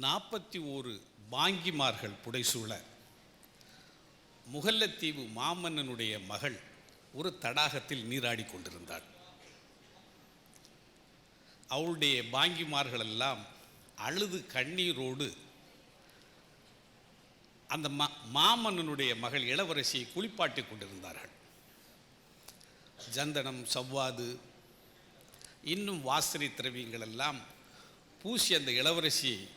நாற்பத்தி ஓரு பாங்கிமார்கள் புடைசூழ. முகல்லத்தீவு மாமன்னனுடைய மகள் ஒரு தடாகத்தில் நீராடி கொண்டிருந்தாள். அவளுடைய பாங்கிமார்கள் எல்லாம் அழுது கண்ணீரோடு அந்த மா மாமன்னனுடைய மகள் இளவரசியை குளிப்பாட்டி கொண்டிருந்தார்கள். ஜந்தனம் சவ்வாது இன்னும் வாசனை திரவியங்கள் எல்லாம் பூசி அந்த இளவரசியை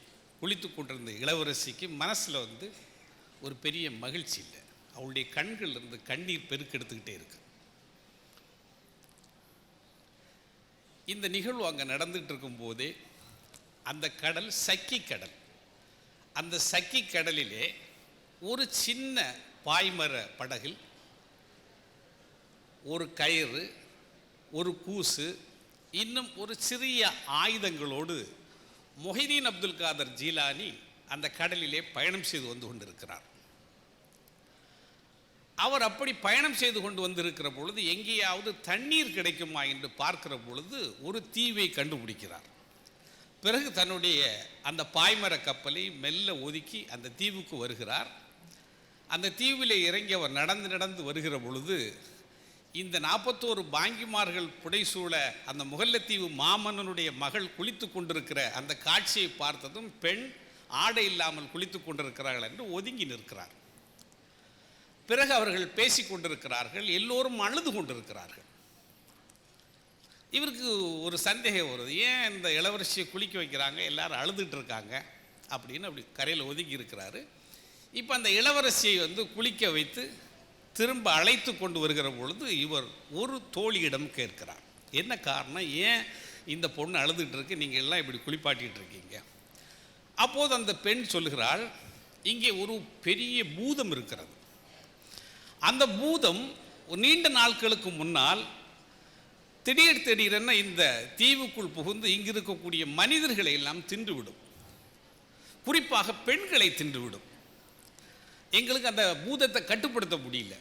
குளித்து கொண்டிருந்த இளவரசிக்கு மனசில் வந்து ஒரு பெரிய மகிழ்ச்சி இல்லை. அவளுடைய கண்கள் இருந்து கண்ணீர் பெருக்கெடுத்துக்கிட்டே இருக்கு. இந்த நிகழ்வு அங்கே நடந்துகிட்டு இருக்கும்போதே அந்த கடல் சக்கி கடல் அந்த சக்கி கடலிலே ஒரு சின்ன பாய்மர படகில் ஒரு கயிறு ஒரு கூசு இன்னும் ஒரு சிறிய ஆயுதங்களோடு மொஹிதீன் அப்துல் காதர் ஜீலானி அந்த கடலிலே பயணம் செய்து வந்து கொண்டிருக்கிறார். அவர் அப்படி பயணம் செய்து கொண்டு வந்திருக்கிற பொழுது எங்கேயாவது தண்ணீர் கிடைக்குமா என்று பார்க்கிற பொழுது ஒரு தீவை கண்டுபிடிக்கிறார். பிறகு தன்னுடைய அந்த பாய்மர கப்பலை மெல்ல ஒதுக்கி அந்த தீவுக்கு வருகிறார். அந்த தீவிலே இறங்கி அவர் நடந்து நடந்து வருகிற பொழுது இந்த நாற்பத்தோரு பாங்கிமார்கள் புடைசூழ அந்த முகல்லத்தீவு மாமன்னனுடைய மகள் குளித்து கொண்டிருக்கிற அந்த காட்சியை பார்த்ததும் பெண் ஆடை இல்லாமல் குளித்து கொண்டிருக்கிறார்கள் என்று ஒதுங்கி நிற்கிறார். பிறகு அவர்கள் பேசி கொண்டிருக்கிறார்கள் எல்லோரும் அழுது கொண்டிருக்கிறார்கள். இவருக்கு ஒரு சந்தேகம் வருது ஏன் இந்த இளவரசியை குளிக்க வைக்கிறாங்க? எல்லாரும் அழுதுட்டு இருக்காங்க. அப்படின்னு அப்படி கரையில் ஒதுங்கி இருக்கிறாரு. இப்போ அந்த இளவரசியை வந்து குளிக்க வைத்து திரும்ப அழைத்து கொண்டு வருகிற பொழுது இவர் ஒரு தோழியிடம் கேட்கிறார். என்ன காரணம்? ஏன் இந்த பொண்ணு அழுதுகிட்டு இருக்கு? நீங்கள் எல்லாம் இப்படி குளிப்பாட்டிகிட்டு இருக்கீங்க. அப்போது அந்த பெண் சொல்லுகிறாள் இங்கே ஒரு பெரிய பூதம் இருக்கிறது. அந்த பூதம் நீண்ட நாட்களுக்கு முன்னால் திடீர் திடீரென இந்த தீவுக்குள் புகுந்து இங்கு இருக்கக்கூடிய மனிதர்களை எல்லாம் தின்றுவிடும். குறிப்பாக பெண்களை தின்றுவிடும். எங்களுக்கு அந்த பூதத்தை கட்டுப்படுத்த முடியல.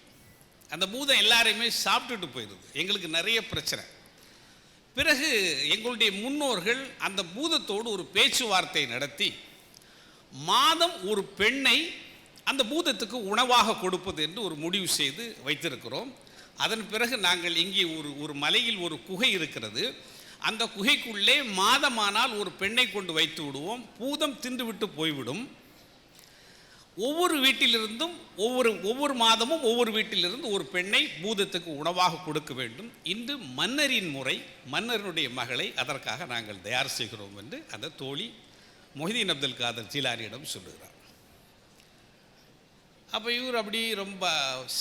அந்த பூதம் எல்லாரையுமே சாப்பிட்டுட்டு போயிடுது எங்களுக்கு நிறைய பிரச்சனை. பிறகு எங்களுடைய முன்னோர்கள் அந்த பூதத்தோடு ஒரு பேச்சுவார்த்தை நடத்தி மாதம் ஒரு பெண்ணை அந்த பூதத்துக்கு உணவாக கொடுப்பது என்று ஒரு முடிவு செய்து வைத்திருக்கிறோம். அதன் பிறகு நாங்கள் இங்கே ஒரு ஒரு மலையில் ஒரு குகை இருக்கிறது. அந்த குகைக்குள்ளே மாதமானால் ஒரு பெண்ணை கொண்டு வைத்து விடுவோம். பூதம் தின்றுவிட்டு போய்விடும். ஒவ்வொரு வீட்டிலிருந்தும் ஒவ்வொரு ஒவ்வொரு மாதமும் ஒவ்வொரு வீட்டிலிருந்து ஒரு பெண்ணை பூதத்துக்கு உணவாக கொடுக்க வேண்டும். இன்று மன்னரின் முறை மன்னருடைய மகளை அதற்காக நாங்கள் தயார் செய்கிறோம் என்று அந்த தோழி மொஹிதீன் அப்துல் காதர் ஜிலானியிடம் சொல்லுகிறார். அப்போ இவர் அப்படி ரொம்ப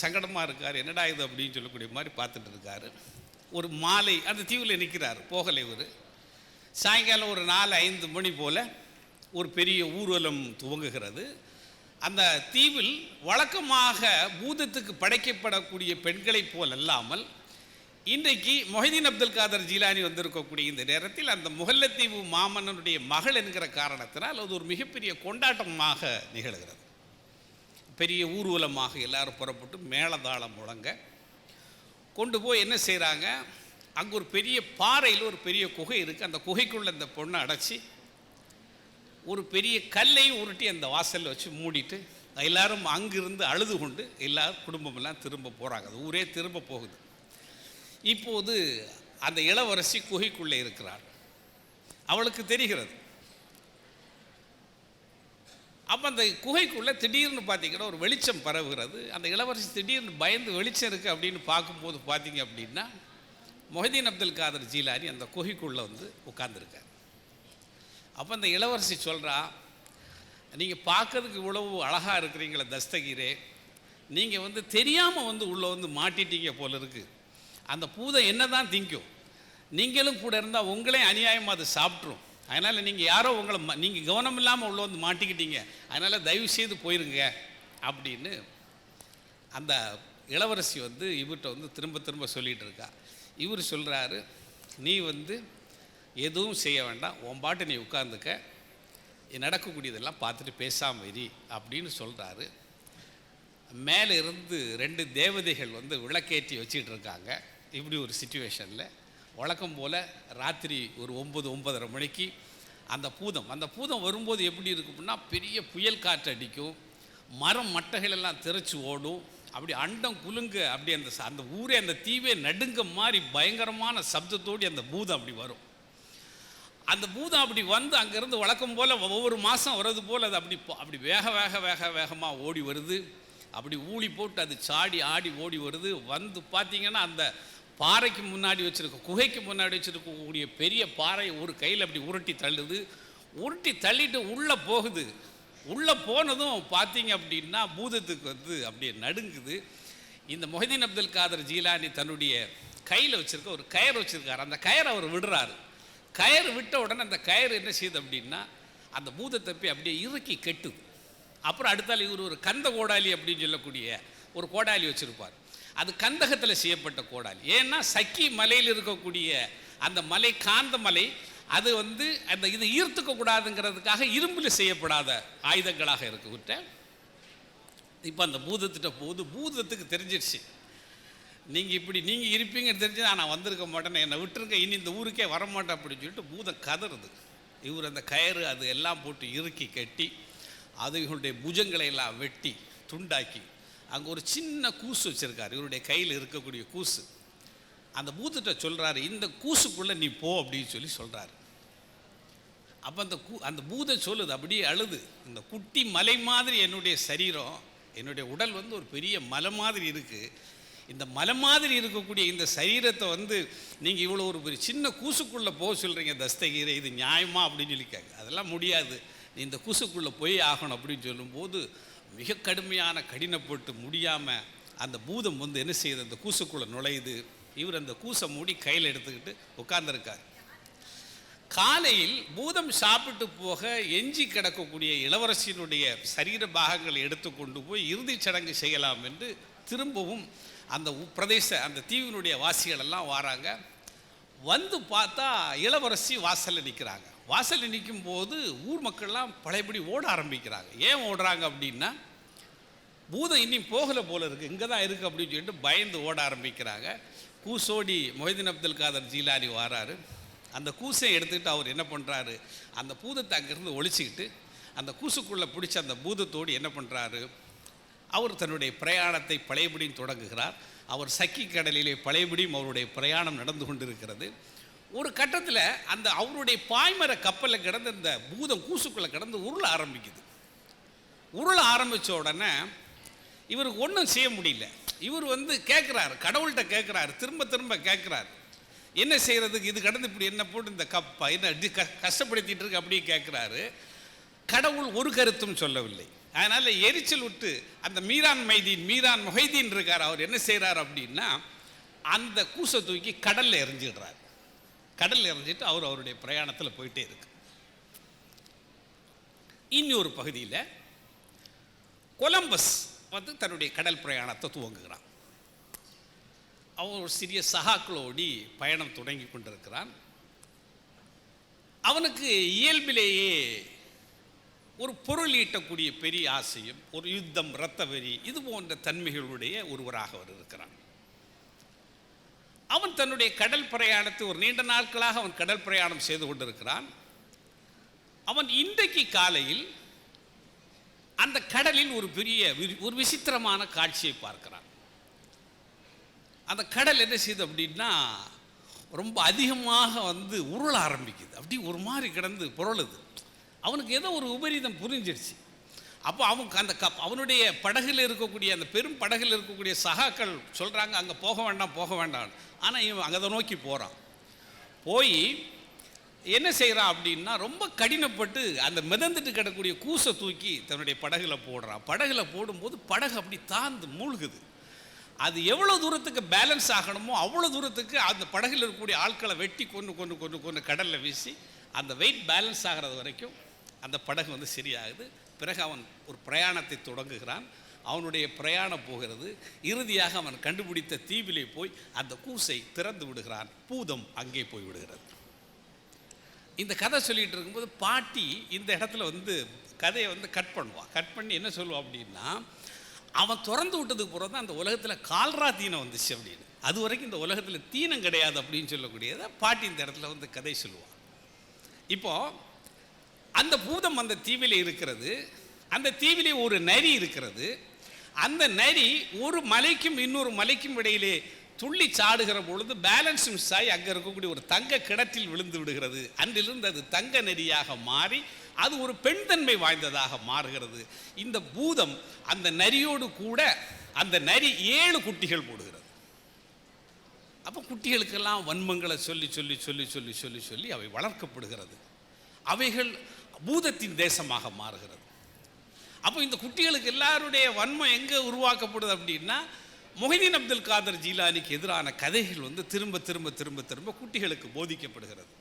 சங்கடமாக இருக்கார் என்னடா இது அப்படின்னு சொல்லக்கூடிய மாதிரி பார்த்துட்டு இருக்காரு. ஒரு மாலை அந்த தீவில் நிற்கிறார் போகலை இவர். சாயங்காலம் ஒரு நாலு ஐந்து மணி போல் ஒரு பெரிய ஊர்வலம் துவங்குகிறது. அந்த தீவில் வழக்கமாக பூதத்துக்கு படைக்கப்படக்கூடிய பெண்களைப் போல் அல்லாமல் இன்றைக்கு மொஹிதீன் அப்துல் காதர் ஜீலானி வந்திருக்கக்கூடிய இந்த நேரத்தில் அந்த முகல்லத்தீவு மாமன்னனுடைய மகள் என்கிற காரணத்தினால் அது ஒரு மிகப்பெரிய கொண்டாட்டமாக நிகழ்கிறது. பெரிய ஊர்வலமாக எல்லாரும் புறப்பட்டு மேளதாளம் முழங்க கொண்டு போய் என்ன செய்கிறாங்க அங்கே ஒரு பெரிய பாறையில் ஒரு பெரிய குகை இருக்குது அந்த குகைக்குள்ளே அந்த பொண்ணை அடைச்சி ஒரு பெரிய கல்லையும் உருட்டி அந்த வாசலில் வச்சு மூடிட்டு எல்லாரும் அங்கிருந்து அழுது கொண்டு எல்லாரும் குடும்பமெல்லாம் திரும்ப போகிறாங்க அது ஊரே திரும்ப போகுது. இப்போது அந்த இளவரசி குகைக்குள்ளே இருக்கிறாள். அவளுக்கு தெரிகிறது. அப்போ அந்த குகைக்குள்ளே திடீர்னு பார்த்தீங்கன்னா ஒரு வெளிச்சம் பரவுகிறது. அந்த இளவரசி திடீர்னு பயந்து வெளிச்சம் இருக்குது அப்படின்னு பார்க்கும்போது பார்த்தீங்க அப்படின்னா மொஹதீன் அப்துல் காதர் ஜீலானி அந்த குகைக்குள்ளே வந்து உட்காந்துருக்கார் அப்போ அந்த இளவரசி சொல்கிறா நீங்கள் பார்க்கறதுக்கு இவ்வளவு அழகாக இருக்கிறீங்களே தஸ்தகிரே நீங்கள் வந்து தெரியாமல் வந்து உள்ளே வந்து மாட்டிட்டீங்க போல இருக்குது அந்த பூதை என்ன தான் திங்கும். நீங்களும் கூட இருந்தால் உங்களே அநியாயமாக அது சாப்பிட்ரும் அதனால் நீங்கள் யாரோ உங்களை நீங்கள் கவனம் இல்லாமல் உள்ளே வந்து மாட்டிக்கிட்டீங்க. அதனால் தயவு செய்து போயிருங்க. அப்படின்னு அந்த இளவரசி வந்து இவர்கிட்ட வந்து திரும்ப திரும்ப சொல்லிகிட்டு இருக்கா. இவர் சொல்கிறாரு நீ வந்து எதுவும் செய்ய வேண்டாம். உன் பாட்டு நீ உட்காந்துக்க நடக்கக்கூடியதெல்லாம் பார்த்துட்டு பேசாமல் இரு அப்படின்னு சொல்கிறாரு மேலே இருந்து ரெண்டு தேவதைகள் வந்து விளக்கேற்றி வச்சிட்டு இருக்காங்க. இப்படி ஒரு சுச்சுவேஷனில் வழக்கம் போல் ராத்திரி ஒரு ஒம்பது ஒன்பதரை மணிக்கு அந்த பூதம். அந்த பூதம் வரும்போது எப்படி இருக்கும்னா பெரிய புயல் காற்று அடிக்கும். மரம் மட்டைகள் எல்லாம் ஓடும். அப்படி அண்டம் குலுங்க அப்படி அந்த அந்த ஊரே அந்த தீவே நடுங்க மாதிரி பயங்கரமான சப்தத்தோடு அந்த பூதம் அப்படி வரும். அந்த பூதம் அப்படி வந்து அங்கேருந்து வழக்கம் போல் ஒவ்வொரு மாதம் வர்றது போல் அது அப்படி அப்படி வேக வேக வேக வேகமாக ஓடி வருது. அப்படி ஊழி போட்டு அது சாடி ஆடி ஓடி வருது. வந்து பார்த்தீங்கன்னா அந்த பாறைக்கு முன்னாடி வச்சுருக்க குகைக்கு முன்னாடி வச்சுருக்கக்கூடிய பெரிய பாறை ஒரு கையில் அப்படி உருட்டி தள்ளுது. உருட்டி தள்ளிட்டு உள்ளே போகுது. உள்ளே போனதும் பார்த்தீங்க அப்படின்னா பூதத்துக்கு வந்து அப்படியே நடுங்குது. இந்த மொஹிதீன் அப்துல் காதர் ஜீலானி தன்னுடைய கையில் வச்சுருக்க ஒரு கயர் வச்சுருக்காரு. அந்த கயரை அவர் விடுறாரு. கயிறு விட்ட உடனே அந்த கயிறு என்ன செய்யுது அப்படின்னா அந்த பூதத்தை அப்படியே இறுக்கி கெட்டுது அப்புறம் அடுத்தால் இவர் ஒரு கந்த கோடாலி அப்படின்னு சொல்லக்கூடிய ஒரு கோடாலி வச்சுருப்பார். அது கந்தகத்தில் செய்யப்பட்ட கோடாலி. ஏன்னா சக்கி மலையில் இருக்கக்கூடிய அந்த மலை காந்த மலை அது வந்து அந்த இது ஈர்த்துக்க கூடாதுங்கிறதுக்காக இரும்பில் செய்யப்படாத ஆயுதங்களாக இருக்குகிட்ட இப்போ அந்த பூதத்திட்ட போது பூதத்துக்கு தெரிஞ்சிடுச்சு நீங்கள் இப்படி நீங்கள் இருப்பீங்கன்னு தெரிஞ்சு நான் வந்திருக்க மாட்டேன்னு என்னை விட்டுருங்க. இனி இந்த ஊருக்கே வரமாட்டேன் அப்படின்னு சொல்லிட்டு பூதம் கதறுது. இவர் அந்த கயிறு அது எல்லாம் போட்டு இறுக்கி கட்டி அதுகளுடைய புஜங்களை எல்லாம் வெட்டி துண்டாக்கி அங்கே ஒரு சின்ன கூசு வச்சுருக்காரு. இவருடைய கையில் இருக்கக்கூடிய கூசு. அந்த பூதத்தை சொல்கிறாரு இந்த கூசுக்குள்ளே நீ போ அப்படின்னு சொல்லி சொல்கிறாரு அப்போ அந்த கூ அந்த பூதம் சொல்லுது அப்படியே அழுது. இந்த குட்டி மலை மாதிரி என்னுடைய சரீரம் என்னுடைய உடல் வந்து ஒரு பெரிய மலை மாதிரி இருக்குது இந்த மலை மாதிரி இருக்கக்கூடிய இந்த சரீரத்தை வந்து நீங்கள் இவ்வளோ ஒரு பெரிய சின்ன கூசுக்குள்ளே போக சொல்கிறீங்க தஸ்தகீரை இது நியாயமா அப்படின்னு சொல்லி கேட்க அதெல்லாம் முடியாது. நீ இந்த கூசுக்குள்ளே போய் ஆகணும் அப்படின்னு சொல்லும்போது மிக கடுமையான கடினப்பட்டு முடியாமல் அந்த பூதம் வந்து என்ன செய்யுது? அந்த கூசுக்குள்ளே நுழையுது. இவர் அந்த கூசை மூடி கையில் எடுத்துக்கிட்டு உட்காந்துருக்கார் காலையில் பூதம் சாப்பிட்டு போக எஞ்சி கிடக்கக்கூடிய இளவரசியினுடைய சரீர பாகங்களை எடுத்து கொண்டு போய் இறுதிச் சடங்கு செய்யலாம் என்று திரும்பவும் அந்த பிரதேச அந்த தீவினுடைய வாசிகள் எல்லாம் வராங்க. வந்து பார்த்தா இளவரசி வாசலில் நிற்கிறாங்க வாசலில் நிற்கும் போது ஊர் மக்கள்லாம் பழையபடி ஓட ஆரம்பிக்கிறாங்க. ஏன் ஓடுறாங்க அப்படின்னா பூதம் இன்னும் போகலை போல இருக்குது இங்கே தான் இருக்குது அப்படின்னு சொல்லிட்டு பயந்து ஓட ஆரம்பிக்கிறாங்க. கூசோடி மொஹிதீன் அப்துல் காதர் ஜீலானி வாராரு. அந்த கூசை எடுத்துக்கிட்டு அவர் என்ன பண்ணுறாரு அந்த பூதத்தை அங்கேருந்து ஒழிச்சிக்கிட்டு அந்த கூசுக்குள்ளே பிடிச்ச அந்த பூதத்தோடு என்ன பண்ணுறாரு அவர் தன்னுடைய பிரயாணத்தை பழையபடியும் தொடங்குகிறார். அவர் சக்கி கடலிலே பழையபடியும் அவருடைய பிரயாணம் நடந்து கொண்டிருக்கிறது. ஒரு கட்டத்தில் அந்த அவருடைய பாய்மர கப்பலில் கிடந்து இந்த பூதம் கூசுக்குள்ளே கிடந்து உருள ஆரம்பிக்குது. உருள ஆரம்பித்த உடனே இவருக்கு ஒன்றும் செய்ய முடியல. இவர் வந்து கேட்குறாரு கடவுள்கிட்ட கேட்குறாரு திரும்ப திரும்ப கேட்குறாரு என்ன செய்கிறதுக்கு இது கடந்து இப்படி என்ன போட்டு இந்த கப்பா? என்ன கஷ்டப்படுத்திட்டு இருக்கு அப்படியே கேட்குறாரு கடவுள் ஒரு கருத்தும் சொல்லவில்லை. அதனால் எரிச்சல் விட்டு அந்த மீரான் மைதீன் மீரான் மொஹைதீன் இருக்கார். அவர் என்ன செய்கிறார் அப்படின்னா அந்த கூசை தூக்கி கடலில் எரிஞ்சிடுறார் கடலில் எரிஞ்சிட்டு அவர் அவருடைய பிரயாணத்தில் போயிட்டே இருக்கு. ஒரு பகுதியில் கொலம்பஸ் வந்து தன்னுடைய கடல் பிரயாணத்தை துவங்குகிறான். அவன் ஒரு சிறிய சகாக்களோடி பயணம் தொடங்கி கொண்டிருக்கிறான். அவனுக்கு இயல்பிலேயே ஒரு பொருள் ஈட்டக்கூடிய பெரிய ஆசையும் ஒரு யுத்தம் இரத்த வெறி இது போன்ற தன்மைகளுடைய ஒருவராக அவர் இருக்கிறான். அவன் தன்னுடைய கடல் பிரயாணத்தை ஒரு நீண்ட நாட்களாக அவன் கடல் பிரயாணம் செய்து கொண்டிருக்கிறான். அவன் இன்றைக்கு காலையில் அந்த கடலில் ஒரு பெரிய வி- ஒரு விசித்திரமான காட்சியை பார்க்கிறான். அந்த கடல் என்ன செய்யுது அப்படின்னா ரொம்ப அதிகமாக வந்து உருள ஆரம்பிக்குது. அப்படி ஒரு மாதிரி கிடந்து புரளுது. அவனுக்கு ஏதோ ஒரு உபரீதம் புரிஞ்சிடுச்சு அப்போ அவனுக்கு அந்த கப் அவனுடைய படகில் இருக்கக்கூடிய அந்த பெரும் படகில் இருக்கக்கூடிய சகாக்கள் சொல்கிறாங்க அங்கே போக வேண்டாம் போக வேண்டாம். ஆனால் இவன் அங்கே நோக்கி போகிறான் போய் என்ன செய்கிறான் அப்படின்னா ரொம்ப கடினப்பட்டு அந்த மிதந்துட்டு கிடக்கூடிய கூசை தூக்கி தன்னுடைய படகுல போடுறான். படகுல போடும்போது படகு அப்படி தாழ்ந்து மூழ்குது. அது எவ்வளோ தூரத்துக்கு பேலன்ஸ் ஆகணுமோ அவ்வளோ தூரத்துக்கு அந்த படகில் இருக்கக்கூடிய ஆட்களை வெட்டி கொண்டு கொண்டு கொண்டு கொண்டு கடலில் வீசி அந்த வெயிட் பேலன்ஸ் ஆகிறது வரைக்கும் அந்த படகு வந்து சரியாகுது. பிறகு அவன் ஒரு பிரயாணத்தை தொடங்குகிறான். அவனுடைய பிரயாணம் போகிறது. இறுதியாக அவன் கண்டுபிடித்த தீவிலே போய் அந்த கூசை திறந்து விடுகிறான். பூதம் அங்கே போய் விடுகிறது. இந்த கதை சொல்லிகிட்டு இருக்கும்போது பாட்டி இந்த இடத்துல வந்து கதையை வந்து கட் பண்ணுவான் கட் பண்ணி என்ன சொல்லுவான் அப்படின்னா அவன் திறந்து விட்டதுக்கு பிறகு தான் அந்த உலகத்தில் கால்ரா தீனம் வந்துச்சு அப்படின்னு. அது வரைக்கும் இந்த உலகத்தில் தீனம் கிடையாது அப்படின்னு சொல்லக்கூடியதை பாட்டி இந்த இடத்துல வந்து கதை சொல்லுவான் இப்போ அந்த பூதம் அந்த தீவில் இருக்கிறது அந்த தீவிலே ஒரு நரி இருக்கிறது அந்த நரி ஒரு மலைக்கும் இன்னொரு மலைக்கும் இடையிலே துள்ளி சாடுகிற பொழுது பேலன்ஸ் மிஸ் ஆகி அங்கே இருக்கக்கூடிய ஒரு தங்க கிணற்றில் விழுந்து விடுகிறது. அன்றிலிருந்து அது தங்க நரியாக மாறி அது ஒரு பெண் தன்மை வாய்ந்ததாக மாறுகிறது. இந்த பூதம் அந்த நரியோடு கூட அந்த நரி ஏழு குட்டிகள் போடுகிறது. அப்போ குட்டிகளுக்கெல்லாம் வன்மங்களை சொல்லி சொல்லி சொல்லி சொல்லி சொல்லி சொல்லி அவை வளர்க்கப்படுகிறது. அவைகள் பூதத்தின் தேசமாக மாறுகிறது. அப்போ இந்த குட்டிகளுக்கு எல்லாருடைய வன்மம் எங்கே உருவாக்கப்படுது அப்படின்னா மொஹிதீன் அப்துல் காதர் ஜீலானிக்கு எதிரான கதைகள் வந்து திரும்ப திரும்ப திரும்ப திரும்ப குட்டிகளுக்கு போதிக்கப்படுகிறது.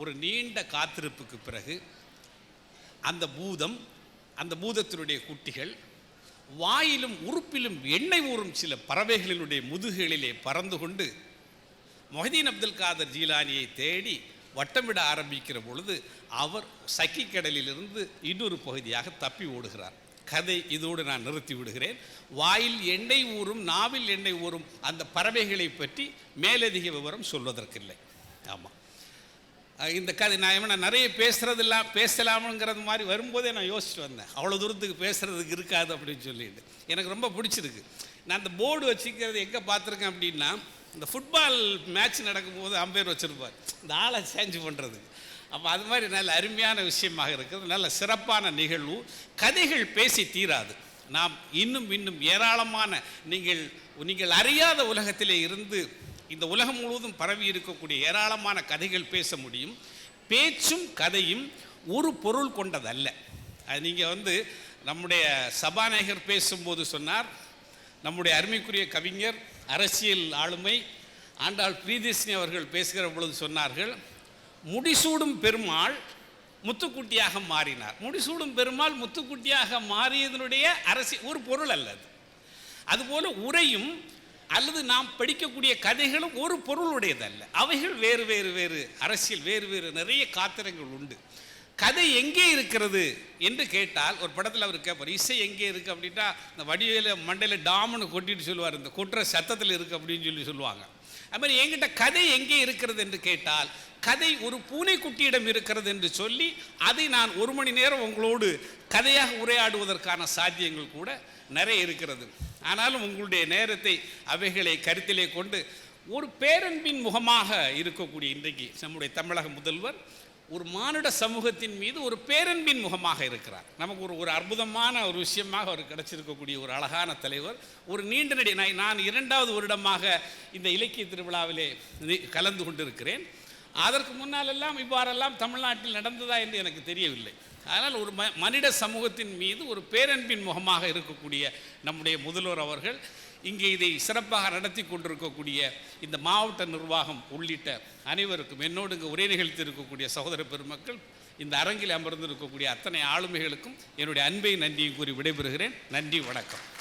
ஒரு நீண்ட காத்திருப்புக்கு பிறகு அந்த பூதம் அந்த பூதத்தினுடைய குட்டிகள் வாயிலும் உறுப்பிலும் எண்ணெய் ஊறும் சில பறவைகளினுடைய முதுகுகளிலே பறந்து கொண்டு மொஹதீன் அப்துல் காதர் ஜீலானியை தேடி வட்டமிட ஆரம்பிக்கிற பொழுது அவர் சக்கி கடலிலிருந்து இன்னொரு பகுதியாக தப்பி ஓடுகிறார். கதை இதோடு நான் நிறுத்தி விடுகிறேன். வாயில் எண்ணெய் ஊறும் நாவில் எண்ணெய் ஊறும் அந்த பறவைகளை பற்றி மேலதிக விவரம் சொல்வதற்கில்லை. ஆமாம் இந்த கதை நான் நான் நிறைய பேசுறது இல்லாம் பேசலாமுங்கிறது மாதிரி வரும்போதே நான் யோசிச்சுட்டு வந்தேன். அவ்வளோ தூரத்துக்கு பேசுகிறதுக்கு இருக்காது அப்படின்னு சொல்லிட்டு. எனக்கு ரொம்ப பிடிச்சிருக்கு. நான் அந்த போர்டு வச்சுக்கிறது எங்கே பார்த்துருக்கேன் அப்படின்னா இந்த ஃபுட்பால் மேட்ச் நடக்கும்போது அம்பையர் வச்சுருப்பார். இந்த ஆளை சேஞ்ச் பண்ணுறதுக்கு அப்போ அது மாதிரி நல்ல அருமையான விஷயமாக இருக்கிறது நல்ல சிறப்பான நிகழ்வு. கதைகள் பேசி தீராது. நாம் இன்னும் இன்னும் ஏராளமான நீங்கள் நீங்கள் அறியாத உலகத்திலே இருந்து இந்த உலகம் முழுவதும் பரவி இருக்கக்கூடிய ஏராளமான கதைகள் பேச முடியும். பேச்சும் கதையும் ஒரு பொருள் கொண்டதல்ல. அது நீங்கள் வந்து நம்முடைய சபாநாயகர் பேசும்போது சொன்னார். நம்முடைய அருமைக்குரிய கவிஞர் அரசியல் ஆளுமை ஆண்டாள் பிரியதர்ஷினி அவர்கள் பேசுகிற பொழுது சொன்னார்கள். முடிசூடும் பெருமாள் முத்துக்குட்டியாக மாறினார். முடிசூடும் பெருமாள் முத்துக்குட்டியாக மாறியதனுடைய அரசி ஒரு பொருள் அல்லது அதுபோல் அதுபோல உரையும் அல்லது நாம் படிக்கக்கூடிய கதைகளும் ஒரு பொருளுடையதல்ல. அவைகள் வேறு வேறு வேறு அரசியல் வேறு வேறு நிறைய காத்திரங்கள் உண்டு. கதை எங்கே இருக்கிறது என்று கேட்டால் ஒரு படத்தில் அவர் கேட்பார் இசை எங்கே இருக்குது அப்படின்ட்டா இந்த வடிவேல மண்டையில் டாம்னு கொட்டிட்டு சொல்லுவார் இந்த கொட்டுற சத்தத்தில் இருக்குது அப்படின்னு சொல்லி சொல்லுவாங்க. அது மாதிரி என்கிட்ட கதை எங்கே இருக்கிறது என்று கேட்டால் கதை ஒரு பூனைக்குட்டியிடம் இருக்கிறது என்று சொல்லி அதை நான் ஒரு மணி நேரம் உங்களோடு கதையாக உரையாடுவதற்கான சாத்தியங்கள் கூட நிறைய இருக்கிறது. ஆனாலும் உங்களுடைய நேரத்தை அவைகளை கருத்திலே கொண்டு ஒரு பேரன்பின் முகமாக இருக்கக்கூடிய இன்றைக்கு நம்முடைய தமிழக முதல்வர் ஒரு மானுட சமூகத்தின் மீது ஒரு பேரன்பின் முகமாக இருக்கிறார். நமக்கு ஒரு ஒரு அற்புதமான ஒரு விஷயமாக அவர் கிடைச்சிருக்கக்கூடிய ஒரு அழகான தலைவர். ஒரு நீண்ட நடி நான் நான் இரண்டாவது வருடமாக இந்த இலக்கிய திருவிழாவிலே கலந்து கொண்டிருக்கிறேன். அதற்கு முன்னாலெல்லாம் இவ்வாறெல்லாம் தமிழ்நாட்டில் நடந்ததா என்று எனக்கு தெரியவில்லை. அதனால் ஒரு ம மனித சமூகத்தின் மீது ஒரு பேரன்பின் முகமாக இருக்கக்கூடிய நம்முடைய முதல்வர் அவர்கள் இங்கே இதை சிறப்பாக நடத்தி கொண்டிருக்கக்கூடிய இந்த மாவட்ட நிர்வாகம் உள்ளிட்ட அனைவருக்கும் என்னோடு இங்கே உரை நிகழ்த்தி இருக்கக்கூடிய சகோதர பெருமக்கள் இந்த அரங்கில் அமர்ந்திருக்கக்கூடிய அத்தனை ஆளுமைகளுக்கும் என்னுடைய அன்பை நன்றியும் கூறி விடைபெறுகிறேன். நன்றி வணக்கம்.